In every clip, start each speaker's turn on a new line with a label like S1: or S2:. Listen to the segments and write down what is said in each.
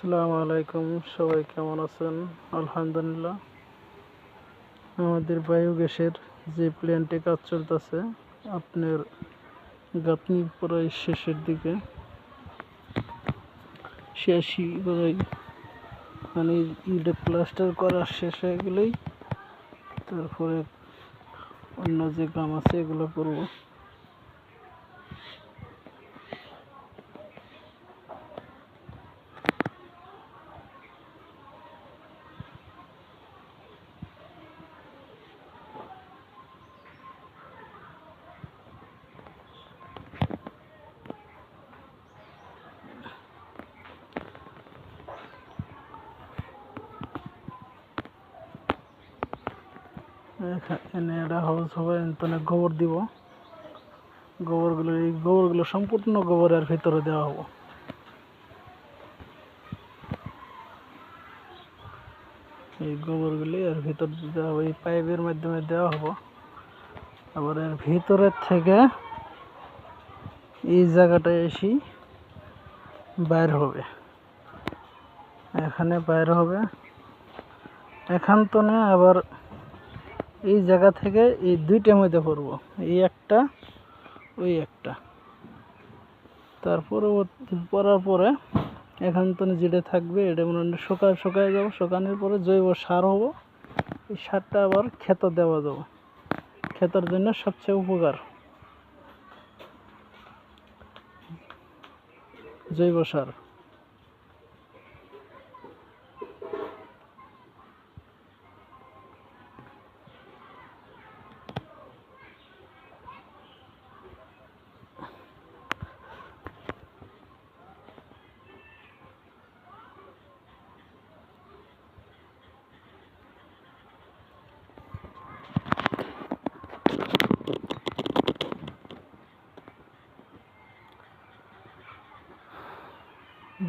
S1: আসসালামু আলাইকুম, সবাই কেমন আছেন? আলহামদুলিল্লাহ। আমাদের বায়োগ্যাসের যে প্ল্যান্টে কাজ চলতেছে, আপনার গাঁথনি প্রায় শেষের দিকে শেষই প্রায় মানে ইটা প্লাস্টার করা শেষ হয়ে গেলেই তারপরে অন্য যে কাম আছে এগুলো করব। এনে এটা হাউস হবে, এখানে গোবর দিব। গোবরগুলো, এই গোবরগুলো সম্পূর্ণ গোবরের ভিতরে দেওয়া হব। এই গোবরগুলি এর ভিতর দেওয়া হবে, এই পাইপের মাধ্যমে দেওয়া হব। আবার এর ভিতরের থেকে এই জায়গাটায় এসে বাইর হবে। এখানে বাইর হবে। এখান তো না, আবার এই জায়গা থেকে এই দুইটার মধ্যে পড়ব। এই একটা, ওই একটা। তারপরে পড়ার পরে এখান তো যেটা থাকবে, এটা মনে শুকায় শুকায় যাব। শুকানোর পরে জৈব সার হব। এই সারটা আবার ক্ষেত দেওয়া যাবে। ক্ষেতের জন্য সবচেয়ে উপকার। জৈব সার।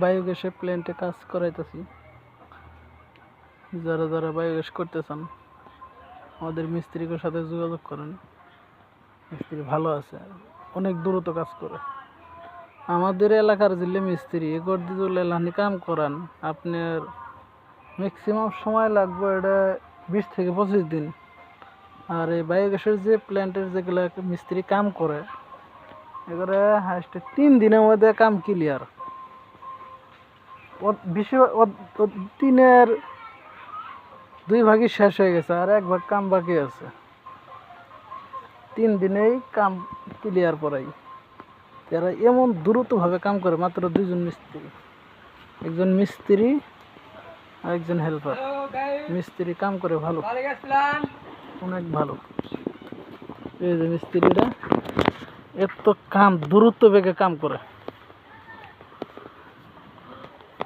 S1: বায়োগ্যাসের প্ল্যান্টে কাজ করাইতেছি। যারা যারা বায়োগ্যাস করতে চান আমাদের মিস্ত্রিকের সাথে যোগাযোগ করেন। মিস্ত্রি ভালো আছে, অনেক দ্রুত কাজ করে। আমাদের এলাকার জিল্লে মিস্ত্রি এগর দিদুল এলানি কাম করান, আপনার ম্যাক্সিমাম সময় লাগবে এটা বিশ থেকে পঁচিশ দিন। আর এই বায়োগ্যাসের যে প্ল্যান্টের যেগুলো মিস্ত্রি কাম করে, এগুলো হাইস্ট তিন দিনের মধ্যে কাম ক্লিয়ার ওর বেশি ওর ওর তিনের দুই ভাগই শেষ হয়ে গেছে, আর এক ভাগ কাম বাকি আছে। তিন দিনেই কাম ক্লিয়ার করাই। এরা এমন দ্রুতভাবে কাম করে, মাত্র দুইজন মিস্ত্রি। একজন মিস্ত্রি আর একজন হেল্পার মিস্ত্রি কাম করে ভালো। অনেক ভালো। এই যে মিস্ত্রিরা এত কাম, দ্রুত বেগে কাম করে।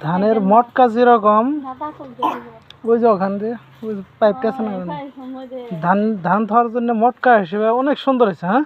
S1: ধানের মটকা যেরকম ওই যে ওখান দিয়ে ওই পাইপটা আছে না ধান ধান ধোয়ার জন্য মটকা হিসেবে অনেক সুন্দর হয়েছে হ্যাঁ?